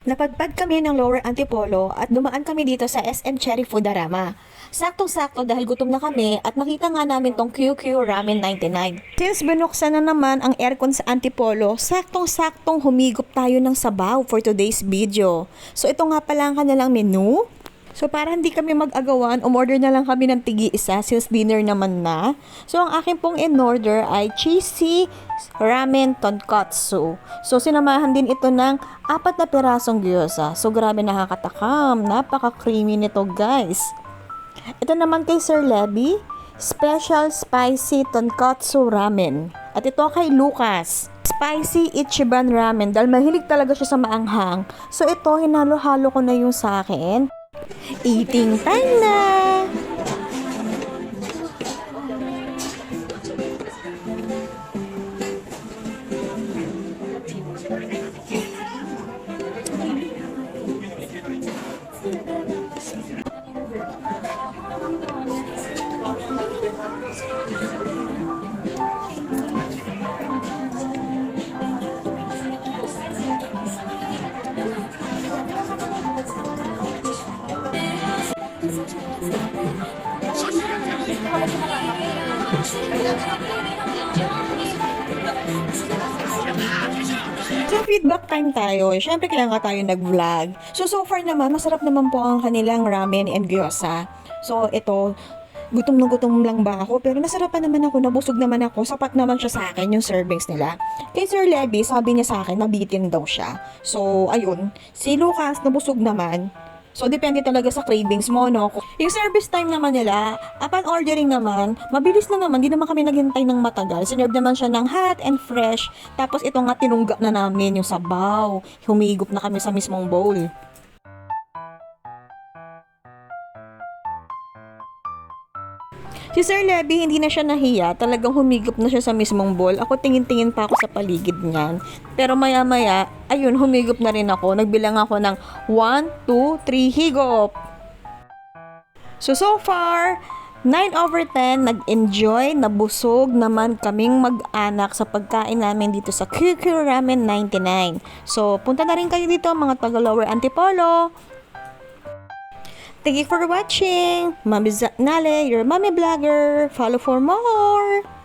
Napadpad kami ng Lower Antipolo at dumaan kami dito sa SM Cherry Foodarama. Saktong-sakto dahil gutom na kami at makita nga namin tong QQ Ramen 99. Since binuksan na naman ang aircon sa Antipolo, saktong-saktong humigop tayo ng sabaw for today's video. So ito nga pala ang kanilang menu. So para hindi kami mag-agawan, umorder na lang kami ng tigi isa since dinner naman na. So ang akin pong in-order ay cheesy ramen tonkatsu. So sinamahan din ito ng apat na pirasong gyoza. So grabe nakakatakam, napaka-creamy nito guys. Ito naman kay Sir Levy, Special Spicy Tonkatsu Ramen. At ito kay Lucas, Spicy Ichiban Ramen dahil mahilig talaga siya sa maanghang. So ito, hinalo-halo ko na yung sa akin. Eating time na! So, feedback time tayo. Siyempre, kaya nga tayo nag-vlog. So, so far naman, masarap naman po ang kanilang ramen and gyoza. So, ito, gutom na gutom lang ba ako? Pero nasarapan naman ako, nabusog naman ako. Sapat naman siya sa akin yung servings nila. Kay Sir Levy, sabi niya sa akin, nabitin daw siya. So, ayun. Si Lucas, nabusog naman. So, depende talaga sa cravings mo, no? Yung service time naman nila, upon ordering naman, mabilis na naman, di naman kami naghintay ng matagal. Sinerve naman siya ng hot and fresh. Tapos, ito nga, tinungga na namin yung sabaw. Humigop na kami sa mismong bowl. Si Sir Levy, hindi na siya nahiya. Talagang humigop na siya sa mismong bowl. Ako tingin-tingin pa ako sa paligid niyan. Pero maya-maya, ayun, humigop na rin ako. Nagbilang ako ng 1, 2, 3 higop. So, so far, 9 over 10, nag-enjoy, nabusog naman kaming mag-anak sa pagkain namin dito sa QQ Ramen 99. So, punta na rin kayo dito mga taga Lower Antipolo. Thank you for watching. Mami Nale, your mommy blogger. Follow for more.